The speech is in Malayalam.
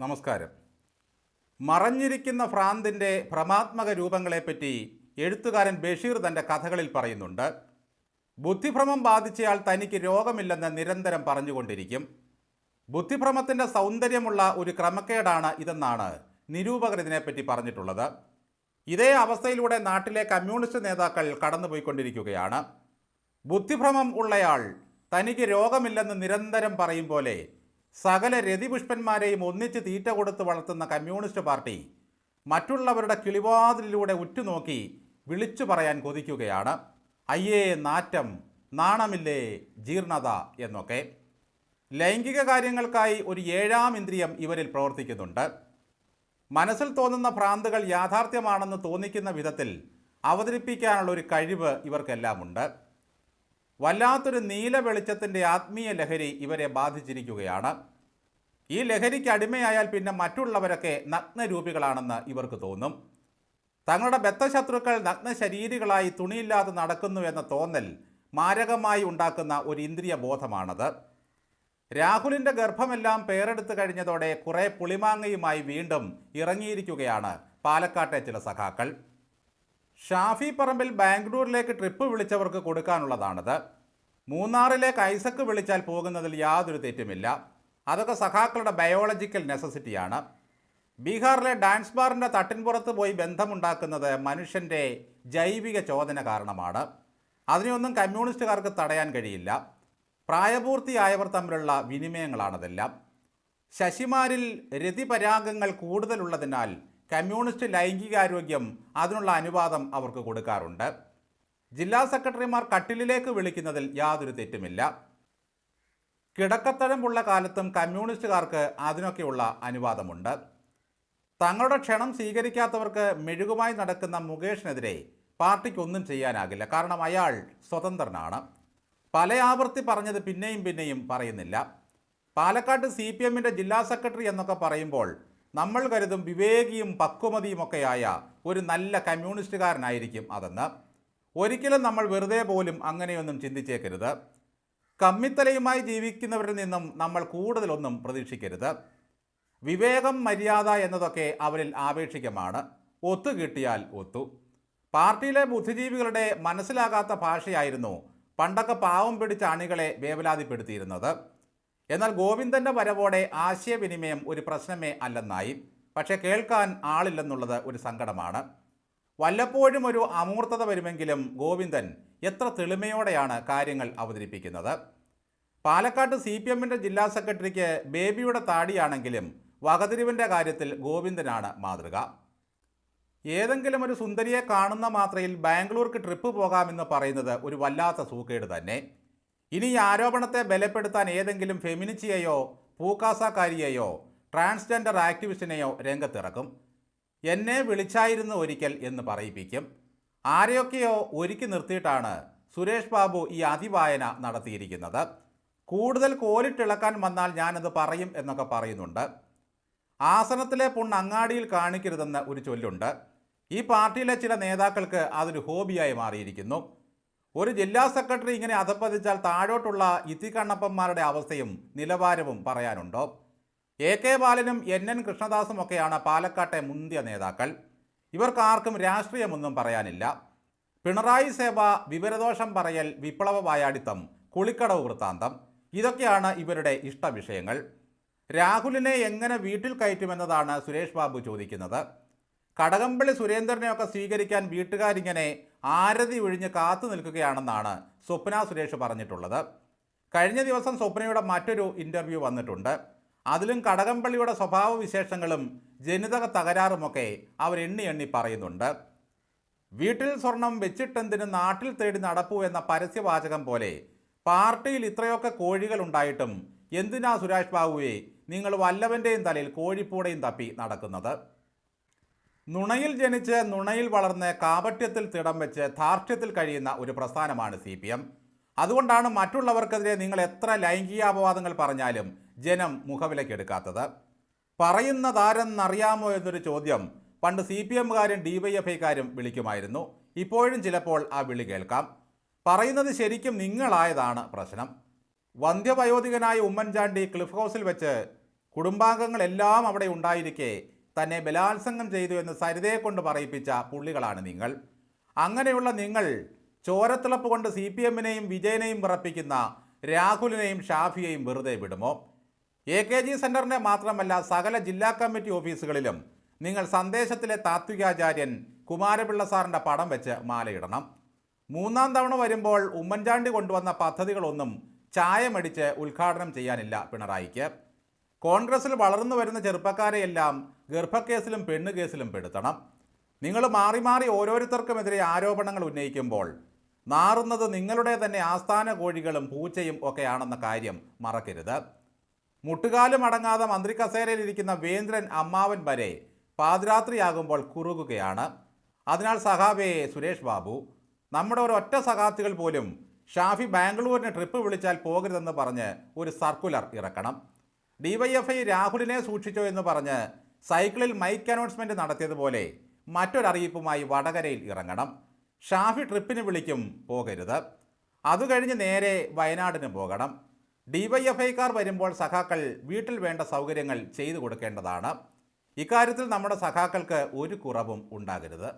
നമസ്കാരം. മറഞ്ഞിരിക്കുന്ന ഫ്രാന്തിന്റെ ഭ്രമാത്മക രൂപങ്ങളെപ്പറ്റി എഴുത്തുകാരൻ ബഷീർ തന്റെ കഥകളിൽ പറയുന്നുണ്ട്. ബുദ്ധിഭ്രമം ബാധിച്ചയാൾ തനിക്ക് രോഗമില്ലെന്ന് നിരന്തരം പറഞ്ഞുകൊണ്ടിരിക്കും. ബുദ്ധിഭ്രമത്തിന്റെ സൗന്ദര്യമുള്ള ഒരു ക്രമക്കേടാണ് ഇതെന്നാണ് നിരൂപകർ ഇതിനെപ്പറ്റി പറഞ്ഞിട്ടുള്ളത്. ഇതേ അവസ്ഥയിലൂടെ നാട്ടിലെ കമ്മ്യൂണിസ്റ്റ് നേതാക്കൾ കടന്നുപോയിക്കൊണ്ടിരിക്കുകയാണ്. ബുദ്ധിഭ്രമം ഉള്ളയാൾ തനിക്ക് രോഗമില്ലെന്ന് നിരന്തരം പറയും പോലെ സകല രതിപുഷ്പന്മാരെയും ഒന്നിച്ച് തീറ്റ കൊടുത്ത് വളർത്തുന്ന കമ്മ്യൂണിസ്റ്റ് പാർട്ടി മറ്റുള്ളവരുടെ കിളിവാതിലിലൂടെ ഉറ്റുനോക്കി വിളിച്ചു പറയാൻ കൊതിക്കുകയാണ്. അയ്യേ നാറ്റം നാണമില്ലേ ജീർണത എന്നൊക്കെ. ലൈംഗിക കാര്യങ്ങൾക്കായി ഒരു ഏഴാം ഇന്ദ്രിയം ഇവരിൽ പ്രവർത്തിക്കുന്നുണ്ട്. മനസ്സിൽ തോന്നുന്ന ഭ്രാന്തുകൾ യാഥാർത്ഥ്യമാണെന്ന് തോന്നിക്കുന്ന വിധത്തിൽ അവതരിപ്പിക്കാനുള്ള ഒരു കഴിവ് ഇവർക്കെല്ലാമുണ്ട്. വല്ലാത്തൊരു നീല വെളിച്ചത്തിന്റെ ആത്മീയ ലഹരി ഇവരെ ബാധിച്ചിരിക്കുകയാണ്. ഈ ലഹരിക്ക് അടിമയായാൽ പിന്നെ മറ്റുള്ളവരൊക്കെ നഗ്നരൂപികളാണെന്ന് ഇവർക്ക് തോന്നും. തങ്ങളുടെ ബദ്ധശത്രുക്കൾ നഗ്ന ശരീരികളായി തുണിയില്ലാതെ നടക്കുന്നു എന്ന തോന്നൽ മാരകമായി ഉണ്ടാക്കുന്ന ഒരു ഇന്ദ്രിയ ബോധമാണത് രാഹുലിന്റെ ഗർഭമെല്ലാം പേരെടുത്ത് കഴിഞ്ഞതോടെ കുറേ പുളിമാങ്ങയുമായി വീണ്ടും ഇറങ്ങിയിരിക്കുകയാണ് പാലക്കാട്ടെ ചില സഖാക്കൾ. ഷാഫി പറമ്പിൽ ബാംഗ്ലൂരിലേക്ക് ട്രിപ്പ് വിളിച്ചവർക്ക് കൊടുക്കാനുള്ളതാണിത്. മൂന്നാറിലേക്ക് ഐസക്ക് വിളിച്ചാൽ പോകുന്നതിൽ യാതൊരു തെറ്റുമില്ല. അതൊക്കെ സഖാക്കളുടെ ബയോളജിക്കൽ നെസസിറ്റിയാണ്. ബീഹാറിലെ ഡാൻസ് ബാറിന്റെ തട്ടിൻപുറത്ത് പോയി ബന്ധമുണ്ടാക്കുന്നത് മനുഷ്യന്റെ ജൈവിക ചോദന കാരണമാണ്. അതിനെയൊന്നും കമ്മ്യൂണിസ്റ്റുകാർക്ക് തടയാൻ കഴിയില്ല. പ്രായപൂർത്തിയായവർ തമ്മിലുള്ള വിനിമയങ്ങളാണതെല്ലാം. ശശിമാരിൽ രതിപരാഗങ്ങൾ കൂടുതലുള്ളതിനാൽ കമ്മ്യൂണിസ്റ്റ് ലൈംഗികാരോഗ്യം അതിനുള്ള അനുവാദം അവർക്ക് കൊടുക്കാറുണ്ട്. ജില്ലാ സെക്രട്ടറിമാർ കട്ടിലിലേക്ക് വിളിക്കുന്നതിൽ യാതൊരു തെറ്റുമില്ല. കിടക്കത്തഴമ്പുള്ള കാലത്തും കമ്മ്യൂണിസ്റ്റുകാർക്ക് അതിനൊക്കെയുള്ള അനുവാദമുണ്ട്. തങ്ങളുടെ ക്ഷണം സ്വീകരിക്കാത്തവർക്ക് മെഴുകുമായി നടക്കുന്ന മുകേഷിനെതിരെ പാർട്ടിക്കൊന്നും ചെയ്യാനാകില്ല. കാരണം അയാൾ സ്വതന്ത്രനാണ്. പല ആവർത്തി പറഞ്ഞത് പിന്നെയും പിന്നെയും പറയുന്നില്ല. പാലക്കാട് സി പി എമ്മിന്റെ ജില്ലാ സെക്രട്ടറി എന്നൊക്കെ പറയുമ്പോൾ നമ്മൾ കരുതും വിവേകിയും പക്വമതിയും പക്വമതിയുമൊക്കെയായ ഒരു നല്ല കമ്മ്യൂണിസ്റ്റുകാരനായിരിക്കും അതെന്ന്. ഒരിക്കലും നമ്മൾ വെറുതെ പോലും അങ്ങനെയൊന്നും ചിന്തിച്ചേക്കരുത്. കമ്മിത്തലയുമായി ജീവിക്കുന്നവരിൽ നിന്നും നമ്മൾ കൂടുതലൊന്നും പ്രതീക്ഷിക്കരുത്. വിവേകം മര്യാദ എന്നതൊക്കെ അവരിൽ ആപേക്ഷികമാണ്. ഒത്തു കിട്ടിയാൽ ഒത്തു. പാർട്ടിയിലെ ബുദ്ധിജീവികളുടെ മനസ്സിലാകാത്ത ഭാഷയായിരുന്നു പണ്ടൊക്കെ പാവം പിടിച്ച അണികളെ വേവലാതിപ്പെടുത്തിയിരുന്നത്. എന്നാൽ ഗോവിന്ദന്റെ വരവോടെ ആശയവിനിമയം ഒരു പ്രശ്നമേ അല്ലെന്നായി. പക്ഷേ കേൾക്കാൻ ആളില്ലെന്നുള്ളത് ഒരു സങ്കടമാണ്. വല്ലപ്പോഴും ഒരു അമൂർത്തത വരുമെങ്കിലും ഗോവിന്ദൻ എത്ര തെളിമയോടെയാണ് കാര്യങ്ങൾ അവതരിപ്പിക്കുന്നത്. പാലക്കാട്ട് സി പി എമ്മിന്റെ ജില്ലാ സെക്രട്ടറിക്ക് ബേബിയുടെ താടിയാണെങ്കിലും വകതിരിവിന്റെ കാര്യത്തിൽ ഗോവിന്ദനാണ് മാതൃക. ഏതെങ്കിലും ഒരു സുന്ദരിയെ കാണുന്ന മാത്രയിൽ ബാംഗ്ലൂർക്ക് ട്രിപ്പ് പോകാമെന്ന് പറയുന്നത് ഒരു വല്ലാത്ത സൂക്കേട് തന്നെ. ഇനി ഈ ആരോപണത്തെ ബലപ്പെടുത്താൻ ഏതെങ്കിലും ഫെമിനിച്ചിയെയോ പൂക്കാസക്കാരിയെയോ ട്രാൻസ്ജെൻഡർ ആക്ടിവിസ്റ്റിനെയോ രംഗത്തിറക്കും. എന്നെ വിളിച്ചായിരുന്നു ഒരിക്കൽ എന്ന് പറയിപ്പിക്കും. ആരെയൊക്കെയോ ഒരുക്കി നിർത്തിയിട്ടാണ് സുരേഷ് ബാബു ഈ അതിവായന നടത്തിയിരിക്കുന്നത്. കൂടുതൽ കോലിട്ടിളക്കാൻ വന്നാൽ ഞാനത് പറയും എന്നൊക്കെ പറയുന്നുണ്ട്. ആസനത്തിലെ പുണ്ണ് അങ്ങാടിയിൽ കാണിക്കരുതെന്ന് ഒരു ചൊല്ലുണ്ട്. ഈ പാർട്ടിയിലെ ചില നേതാക്കൾക്ക് അതൊരു ഹോബിയായി മാറിയിരിക്കുന്നു. ഒരു ജില്ലാ സെക്രട്ടറി ഇങ്ങനെ അധപ്പതിച്ചാൽ താഴോട്ടുള്ള ഇത്തിക്കണ്ണപ്പന്മാരുടെ അവസ്ഥയും നിലവാരവും പറയാനുണ്ടോ? എ കെ ബാലനും എൻ എൻ കൃഷ്ണദാസും ഒക്കെയാണ് പാലക്കാട്ടെ മുന്തിയ നേതാക്കൾ. ഇവർക്കാർക്കും രാഷ്ട്രീയമൊന്നും പറയാനില്ല. പിണറായി സേവ വിവരദോഷം പറയൽ വിപ്ലവ വായാടിത്തം കുളിക്കടവ് വൃത്താന്തം ഇതൊക്കെയാണ് ഇവരുടെ ഇഷ്ടവിഷയങ്ങൾ. രാഹുലിനെ എങ്ങനെ വീട്ടിൽ കയറ്റുമെന്നതാണ് സുരേഷ് ബാബു ചോദിക്കുന്നത്. കടകംപള്ളി സുരേന്ദ്രനെയൊക്കെ സ്വീകരിക്കാൻ വീട്ടുകാരിങ്ങനെ ആരതി ഒഴിഞ്ഞ് കാത്തു നിൽക്കുകയാണെന്നാണ് സ്വപ്ന സുരേഷ് പറഞ്ഞിട്ടുള്ളത്. കഴിഞ്ഞ ദിവസം സ്വപ്നയുടെ മറ്റൊരു ഇന്റർവ്യൂ വന്നിട്ടുണ്ട്. അതിലും കടകംപള്ളിയുടെ സ്വഭാവ വിശേഷങ്ങളും ജനിതക തകരാറുമൊക്കെ അവർ എണ്ണി എണ്ണി പറയുന്നുണ്ട്. വീട്ടിൽ സ്വർണം വെച്ചിട്ടെന്തിന് നാട്ടിൽ തേടി നടപ്പു എന്ന പരസ്യവാചകം പോലെ പാർട്ടിയിൽ ഇത്രയൊക്കെ കോഴികൾ ഉണ്ടായിട്ടും എന്തിനാ സുരേഷ് ബാബുവെ നിങ്ങൾ വല്ലവന്റെയും തലയിൽ കോഴിപ്പൂടയും തപ്പി നടക്കുന്നത്? നുണയിൽ ജനിച്ച് നുണയിൽ വളർന്ന് കാപട്യത്തിൽ തിടം വെച്ച് ധാർഷ്ട്യത്തിൽ കഴിയുന്ന ഒരു പ്രസ്ഥാനമാണ് സി പി എം. അതുകൊണ്ടാണ് മറ്റുള്ളവർക്കെതിരെ നിങ്ങൾ എത്ര ലൈംഗികാപവാദങ്ങൾ പറഞ്ഞാലും ജനം മുഖവിലക്കെടുക്കാത്തത് പറയുന്നതാരെന്നറിയാമോ എന്നൊരു ചോദ്യം പണ്ട് സി പി എമ്മുകാരും ഡി വൈ എഫ് ഐക്കാരും വിളിക്കുമായിരുന്നു. ഇപ്പോഴും ചിലപ്പോൾ ആ വിളി കേൾക്കാം. പറയുന്നത് ശരിക്കും നിങ്ങളായതാണ് പ്രശ്നം. വന്ധ്യവയോധികനായ ഉമ്മൻചാണ്ടി ക്ലിഫ് ഹൗസിൽ വെച്ച് കുടുംബാംഗങ്ങളെല്ലാം അവിടെ ഉണ്ടായിരിക്കെ തന്നെ ബലാത്സംഗം ചെയ്തു എന്ന് സരിതയെ കൊണ്ട് പറയിപ്പിച്ച പുള്ളികളാണ് നിങ്ങൾ. അങ്ങനെയുള്ള നിങ്ങൾ ചോരത്തിളപ്പ് കൊണ്ട് സി പി എമ്മിനെയും വിജയനെയും വിറപ്പിക്കുന്ന രാഹുലിനെയും ഷാഫിയെയും വെറുതെ വിടുമോ? എ കെ ജി സെന്ററിനെ മാത്രമല്ല സകല ജില്ലാ കമ്മിറ്റി ഓഫീസുകളിലും നിങ്ങൾ സന്ദേശത്തിലെ താത്വികാചാര്യൻ കുമാരപിള്ള സാറിന്റെ പടം വെച്ച് മാലയിടണം. മൂന്നാം തവണ വരുമ്പോൾ ഉമ്മൻചാണ്ടി കൊണ്ടുവന്ന പദ്ധതികളൊന്നും ചായമടിച്ച് ഉദ്ഘാടനം ചെയ്യാനില്ല പിണറായിക്ക്. കോൺഗ്രസിൽ വളർന്നു വരുന്ന ചെറുപ്പക്കാരെയെല്ലാം ഗർഭക്കേസിലും പെണ്ണ് കേസിലും പെടുത്തണം. നിങ്ങൾ മാറി മാറി ഓരോരുത്തർക്കുമെതിരെ ആരോപണങ്ങൾ ഉന്നയിക്കുമ്പോൾ നാറുന്നത് നിങ്ങളുടെ തന്നെ ആസ്ഥാന കോഴികളും പൂച്ചയും ഒക്കെയാണെന്ന കാര്യം മറക്കരുത്. മുട്ടുകാലും അടങ്ങാതെ മന്ത്രി കസേരയിലിരിക്കുന്ന വേന്ദ്രൻ അമ്മാവൻ വരെ പാതിരാത്രിയാകുമ്പോൾ കുറുകുകയാണ്. അതിനാൽ സഹാബേ സുരേഷ് ബാബു നമ്മുടെ ഒരു ഒറ്റ സഖാത്തുകൾ പോലും ഷാഫി ബാംഗ്ലൂരിന് ട്രിപ്പ് വിളിച്ചാൽ പോകരുതെന്ന് പറഞ്ഞ് ഒരു സർക്കുലർ ഇറക്കണം. ഡിവൈഎഫ്ഐ രാഹുലിനെ സൂക്ഷിച്ചോ എന്ന് പറഞ്ഞ് സൈക്കിളിൽ മൈക്ക് അനൗൺസ്മെന്റ് നടത്തിയതുപോലെ മറ്റൊരറിയിപ്പുമായി വടകരയിൽ ഇറങ്ങണം. ഷാഫി ട്രിപ്പിന് വിളിക്കും പോകരുത്. അതു കഴിഞ്ഞ് നേരെ വയനാടിന് പോകണം. ഡിവൈഎഫ്ഐക്കാർ വരുമ്പോൾ സഖാക്കൾ വീട്ടിൽ വേണ്ട സൗകര്യങ്ങൾ ചെയ്തു കൊടുക്കേണ്ടതാണ്. ഇക്കാര്യത്തിൽ നമ്മുടെ സഖാക്കൾക്ക് ഒരു കുറവും ഉണ്ടാകരുത്.